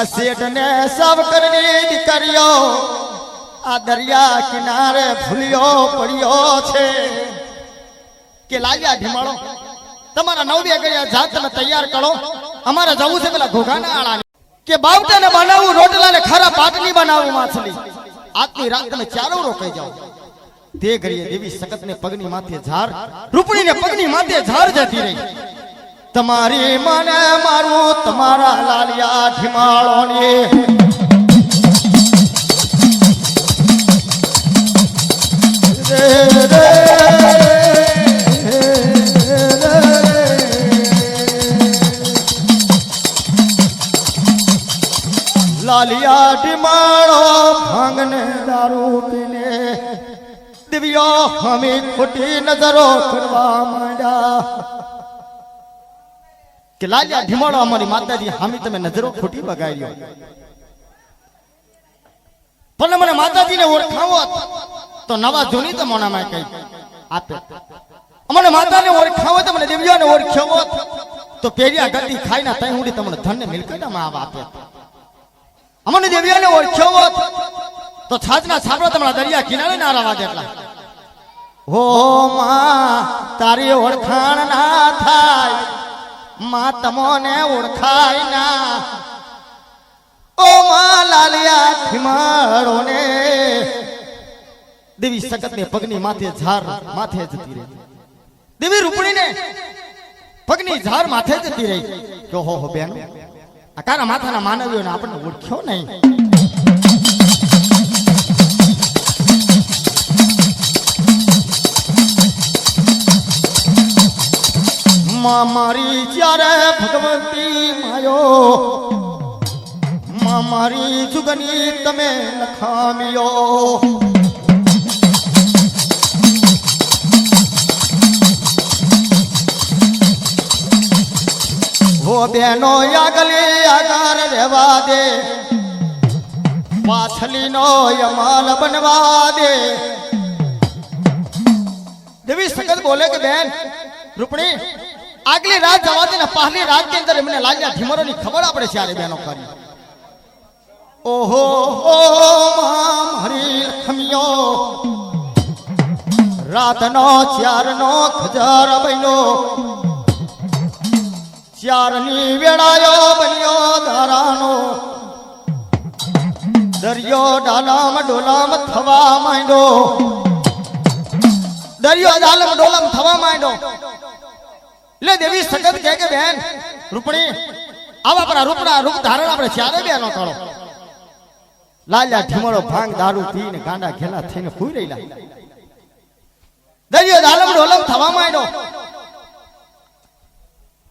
આ શેઠ ને સાવકરની દીકરીઓ આ દરિયા કિનારે ભૂલ્યો પડ્યો છે. કે લાગ્યા ઢીમાળો તમારા નવદે ગયા જાત તમે તૈયાર કરો. અમારે જવું છે પેલા ઘોઘાના આળાને. કે બાવટાને બનાવવું રોટલા ને ખરા પાટની બનાવું, માછલી. આજની રાત તમે ચારો રોકાઈ જાઓ. તે ઘડીએ દેવી સખત ને પગની માથે ઝાર રૂપણી ને પગની માથે ઝાર જતી રહી. તમારી મને મારું તમારા લાલિયા ઢીમાળોની. લાલિયા ઢીમાળો ભાંગને દારૂ પીને દિવ્યો હમી ખોટી નજરો કરવા માંડ્યા. કે લાલિયા ઢીમાડો અમારી માતાજી હામી તમે નજરો ખોટી બગાડ્યો. પણ મને માતાજીને ઓળખાવો તો નવા જૂની તો મોનામાં કઈ આપે. અમને માતાને ઓળખાવો તો મને દેવીઓને ઓળખ્યો તો પેરિયા ગતિ ખાઈને તઈ હુડી તમને ધન મિલકતમાં આવા આપે. અમને દેવીઓને ઓળખાવો તો છાજના છાપડા તમારા દરિયા કિનારે ના રાવા જેટલા હો માં, તારી ઓળખાણ ના થાય. માં તમોને ઓળખાય ના ઓ માં લાલિયા ખીમાડો ને દેવી સકત ને પગની માથે ઝાર માથે જતી રહી. દેવી રૂપણી ને પગની ઝાર માથે જતી રહી. કે હો હો બેન, આ તારા માથાના માનવીઓને આપણને ઓળખ્યો નહીં? માં મારી જ્યારે ભગવતી માયો, માં મારી જુગની તમે લખામ્યો હો બેનો, આગલી આગળ રહેવા દે. પાછલીનો યમાલ બનવા દે. દેવી સખત બોલે કે બેન, રૂપણી આગલી રાત જવા ને પહેલી રાતની અંદર એમને લાગ્યા ઢીમરોની ખબર આપણે ચારે બહેનો કરી. ઓહો ઓ મા રાત નો ચાર નો ખજાર બન્યો. ચારની વેળાયો બન્યો ધારાનો. દરિયો ડાલામ ડોલામ થવા માંડ્યો. દરિયો ડાલમ ડોલામ થવા માંડ્યો. એટલે દેવી સગત કહે કે બેન રૂપણી, આવા આપણા રૂપડા રૂપ ધારણ આપણે ચારે બેનો કરો. લાલ્યા ઢીમળો ભાંગ દારૂ પીને ગાંડા ઘેલા થઈને ફૂઈ રહેલા. દરિયો દાલમડો ડોલમ થવા માંડ્યો.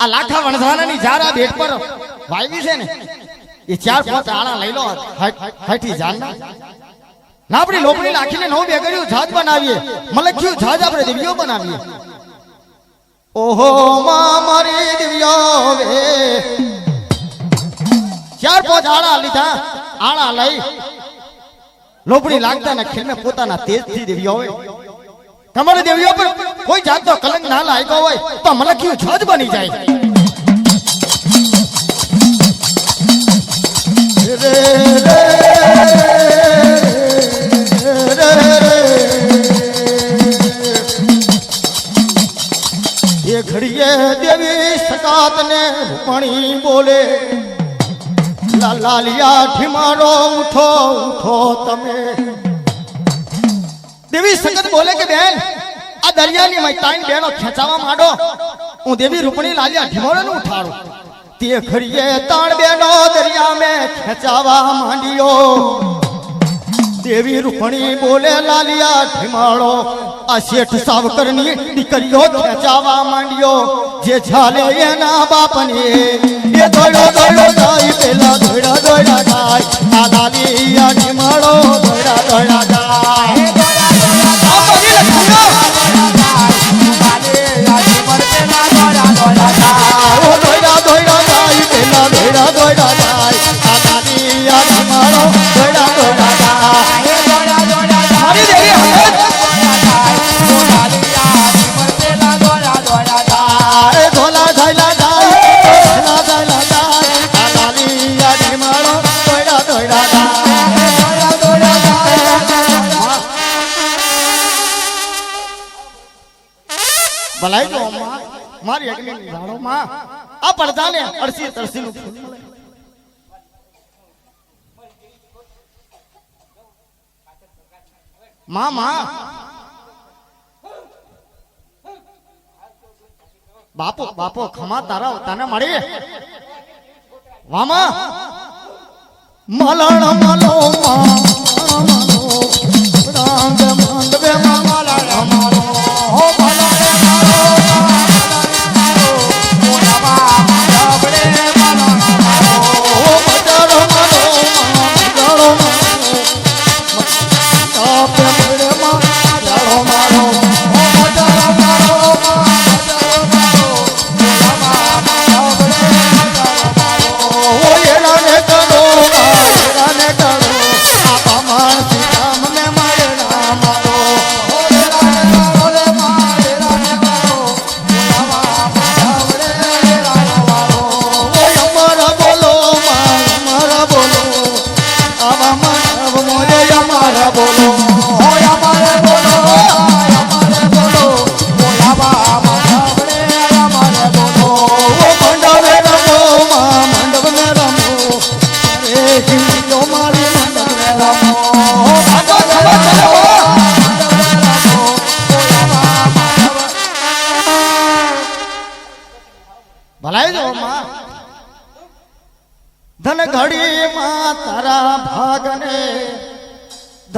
આ લાખા વણઝારાની જારા બેટ પર વાવી છે ને, એ ચાર પાંચ આણા લઈ લો હઠી જાનના ના આપણી લોપડી નાખીને નવ બેગડ્યું જહાજ બનાવીએ, મલખ્યું જહાજ આપણે દિવ્યો બનાવીએ. ઓહો માં મારી દિવ્યો વે ચાર પાંચ આણા લીધા આણા લઈ. લોપડી લાગતા ને ખીલને પોતાના તેજથી દેવ્યો હોય તમારે દેવીઓ પર કોઈ જાતનો કલંક ના લાગ્યો હોય, તો મલખ્યું જ બની જાય? રે રે. એ ઘડીએ દેવી સકાત ને રૂપણી બોલે લાલિયા ઠીમારો ઉઠો ઉઠો તમે. દેવી સખત બોલે કે, બેન, આ દરિયાની મય તાઈન બેનો ખેંચાવા માંડો. હું દેવી રૂપણી લાલિયા ઢીમોળાનું ઉઠાડું. તે ઘડીએ તાણ બેનો દરિયા મેં ખેંચાવા માંડ્યો. દેવી રૂપણી બોલે લાલિયા ઠીમાળો આ શેઠ સાવકરની દીકરીઓ ખેંચાવા માંડ્યો. જે ઝાલે એના બાપની એ દોડો દોડો જાય પેલા દોડા દોડા જાય. આ લાલિયા ઠીમાળો દોડા દોડા જાય. ભલાઈ દો મારી અગ્નિ ઝાડો માં આ પડદાને અડસી તરસી નું ફૂલ મળે માં માં બાપો બાપો ખમા તારા તને મળી વામા મલણ મલો માં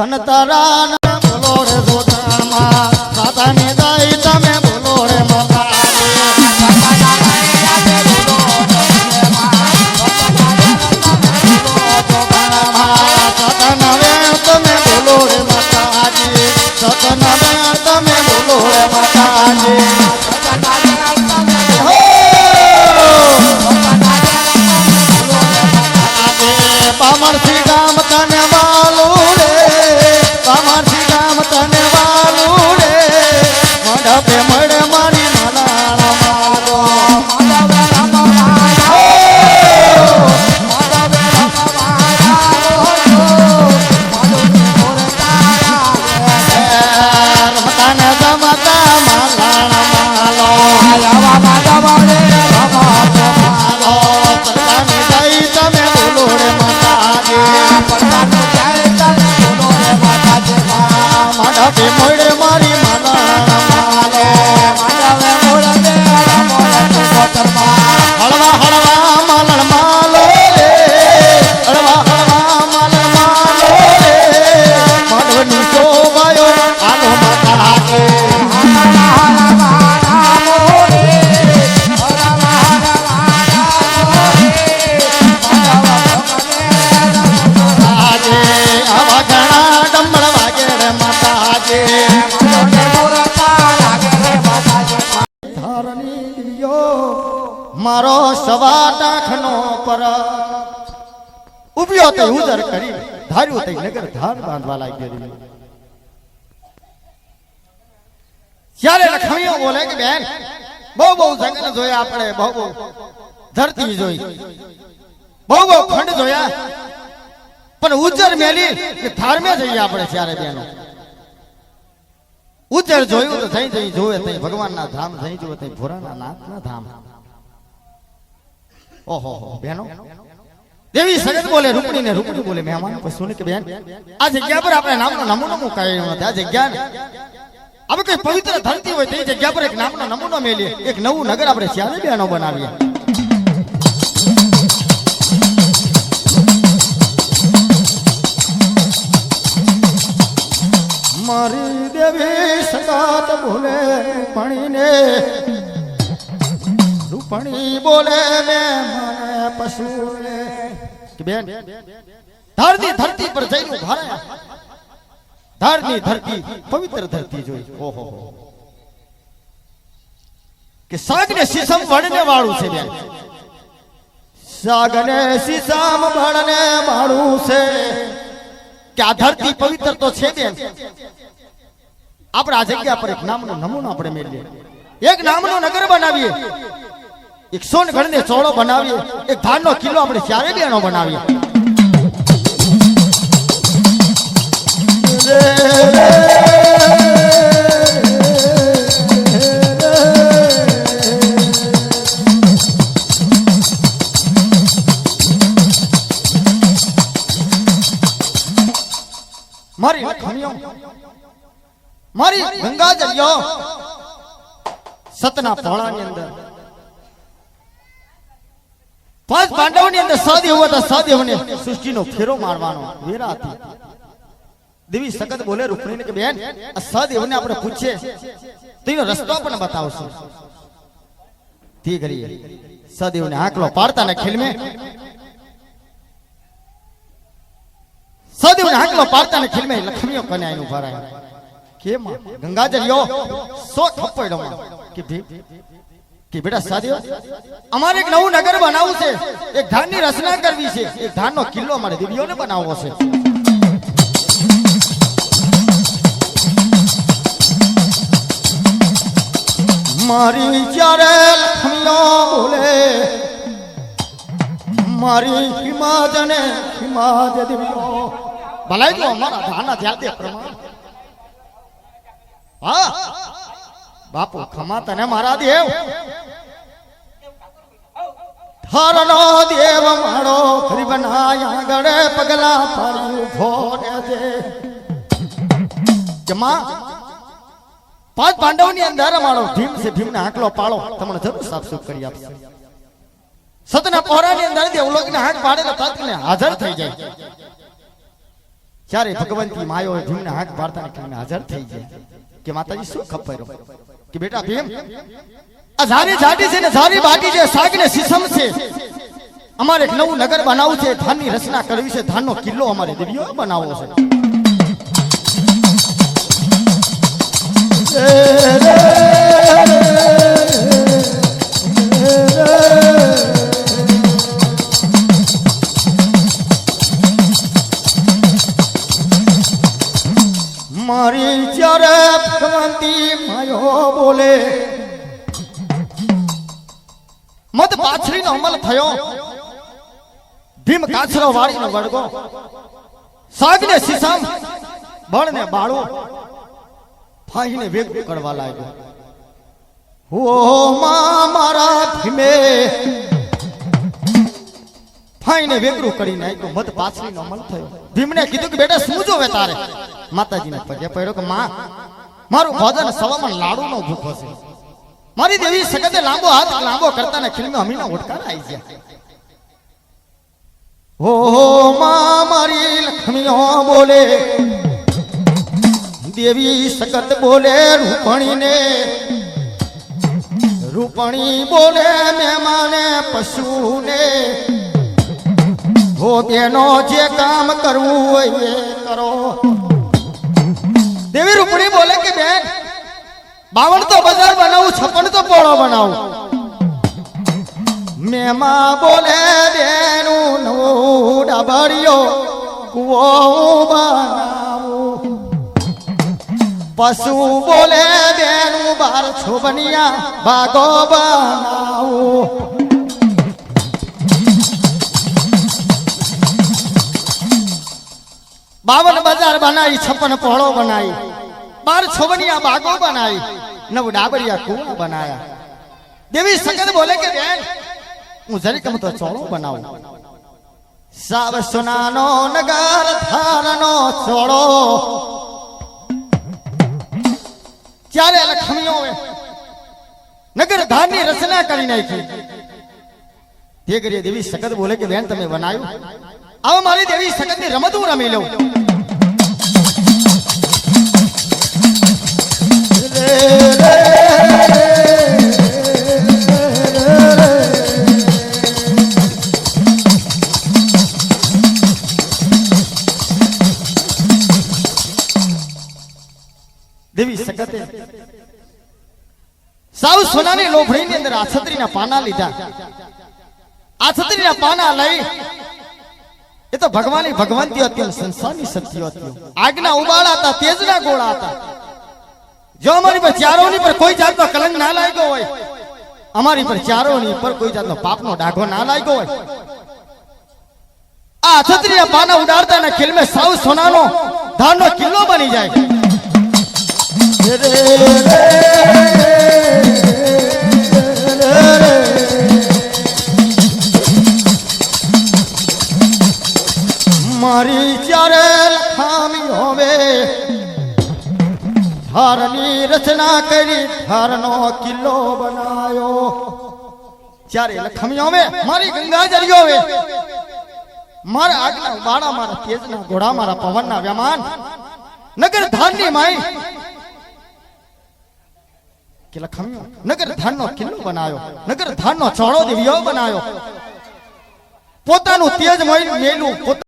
ધન તારા મારો સવા ટાખનો પર. ઉભ્યો તે ઉદર કરી, ધાર્યું તે નગર ધાન બાંધવા લાગ્યો રે ત્યારે લખમીઓ બોલે કે, બેન, બહુ બહુ જંગલ જોયા આપણે, બહુ બહુ ધરતી જોઈ. બહુ બહુ ખંડ જોયા. પણ ઉજ્જર મેલી કે ધારમે જઈએ આપણે ત્યારે બેનો. ઉજ્જર જોયું તો થઈ જઈ જોવે તઈ ભગવાનના ધામ થઈ જોવે તઈ ભોરાના નાથના ધામ. ઓહો હો દેવી સગત બોલે રૂકણી ને રૂકણી બોલે, મહેમાન. પછી કે બેન, આ જગ્યા પર આપણે નામનો નમૂનો મુકાયો નથી. આ જગ્યા આપણે કઈ પવિત્ર ધરતી હોય તે જગ્યા પર એક નામનો નમૂનો મેલીએ. એક નવું નગર આપણે શ્યામે બેનો બનાવીએ. મારી દેવી સગાત બોલે પણીને રૂપણી બોલે ને મને પશુને કે બેન ધરતી ધરતી પર જઈનું ભારે. ધરની ધરતી પવિત્ર ધરતી જોઈ. ઓહો હો. કે સાગ ને સીસમ વળને વાળું છે બેન. સાગ ને સીસમ વળને વાળું છે. કે આ ધરતી પવિત્ર તો છે બેન. આપણે આ જગ્યા પર એક નામનો નમૂનો આપણે મેળવીએ. એક નામનો નગર બનાવીએ. એક સોન ગણને સોળો બનાવીએ. એક ધાનનો કિલ્લો આપણે ચારે બેનો બનાવીએ. મારી લખણીઓ, મારી ગંગા સતના પોળાની અંદર. પાંચ પાંડવોની અંદર સદેવ હતા સૃષ્ટિ સૃષ્ટિનો ફેરો મારવાનો વેરા હતી દેવી સખત બોલે રૂકણીને કે બેન આ સદેવને આપણે પૂછીએ. તો એનો રસ્તો પણ બતાવશો. તે કરીએ. સદેવને આંકલો પાડતા ને ખેલમે. સદેવ ને આંકલો પાડતા ને ખેલમે. લક્ષ્મીઓ કન્યા એનું ભરાય કેમ? ગંગાજળ યો સો થપ્પડો કે ભી? કે બેટા સાધ્યો અમારે એક નવું નગર બનાવવું છે. એક ધાનની રચના કરવી છે. એક ધાનનો કિલ્લો અમારે દેવીઓને બનાવવો છે. મારી વિચારે લક્ષ્મીઓ બોલે, મારી હિમાજ દેવીઓ. ભલાઈ તો અમારા ધાના ધ્યાન દે પ્રમાણ. હા. બાપુ ખમા તને મારા દેવ. હરનો દેવ મારો ગરીબના ગળે પગલા પાડી ભોરે રહેજે જમા પાંચ પાંડવની અંદર મારો ભીમ છે, ભીમને આંકલો પાળો. તમને જરૂર સાફ સુફ કરી આપશે સતના પહોરાની અંદર દેવલોકને હાથ પાડે તો તત્ને હાજર થઈ જાય. ત્યારે ભગવંતી માયો ભીમને હાથ પાડતા હાજર થઈ જાય. કે માતાજી શું ખપાયો કે બેટા ભીમ આ ઝારી ઝાટી છે ને ઝારી બાટી છે સાગ ને સીસમ છે અમારે એક નવું નગર બનાવવું છે ધાનની રચના કરવી છે ધાનનો કિલ્લો અમારે દિવ્યો બનાવવો છે મારી જ્યારે ભગવંતી માયો બોલે. મત પાછળીનો અમલ થયો. ભીમ કાછરો વાળીનો વળગો. સાગને સીસામ બળને બાળો ફાહીને વેગ કરવા લાગ્યો. ઓ મા, મારા ભીમે. ફાઈને વેગરું કરી નાખ્યું. મત પાછળીનો અમલ થયો. ભીમને કીધું કે, બેટા, શું જોવે તારે? માતાજીને પગે પડ્યો. કે, માં, મારું ભોજન સવામાં લાડુનો ભૂખો છે મારી દેવી સગતે લાંબો હાથ લાંબો કરતા ને ખીલમે અમીના ઓટકાર આવી ગયા. ઓ માં, મારી લક્ષ્મીઓ બોલે. દેવી સગત બોલે રૂપણીને. રૂપણી બોલે મહેમાને પશુને. હો, તેનો જે કામ કરવું હોય એ કરો. રૂપણી બોલે કે બેન, બાવન તો બજાર બનાવું, છપ્પન તો પોળો બનાવું. મેમાં બોલે બેનું નવું ડાબરિયો કુવો બનાવું. પશુ બોલે બેનું બાર છોબનિયા, બાગો બનાવું. બાવન બજાર બનાવી, છપ્પન પહોળો બનાવી. બાર છોબનિયા બાગો બનાવી, નવ ડાબરિયા કુવા બનાયા. દેવી સગત બોલે કે, બેન, હું જરીક તો ચોળો બનાવું. સાવ સોનાનો નગર થારનો ચોળો. ત્યારે લખમીઓ નગર ધારની રચના કરી નાખી. તે કરીએ દેવી સગત બોલે કે, બેન, તમે બનાવ્યું? આવો મારી દેવી સગતની રમત હું રમી લઉં સોનાની લોભડીની અંદર આ છત્રીના પાના લીધા આ છત્રીના પાના લઈ એ તો ભગવાનની ભગવંતી હતી સંસારની શક્તિઓ હતી આગના ઉબાળા હતા તેજના ગોળા હતા જો અમારી પર ચારોની પર કોઈ જાતનો કલંક ના લાગ્યો હોય અમારી પર ચારોની પર કોઈ જાતનો પાપનો ડાઘો ના લાગ્યો હોય આ છત્રીના પાના ઉડાડતા ના ખીલમે સાવ સોનાનો ધાનનો કિલ્લો બની જાય મારી જ્યારે લખામી હોવે હારની રચના કરી હારનો કિલ્લો બનાયો. જ્યારે લખમી મે મારી ગંગાજરીઓ વે મારા આગના બાળા મારા તેજના ઘોડા, મારા પવનના વ્યમાન નગર ધારની માઈ. કે લખમ્યો નગર ધાનનો કિલ્લો બનાયો નગર ધાનનો ચોળો દિવ્યો બનાયો. પોતાનું તેજ મેલું, પોતા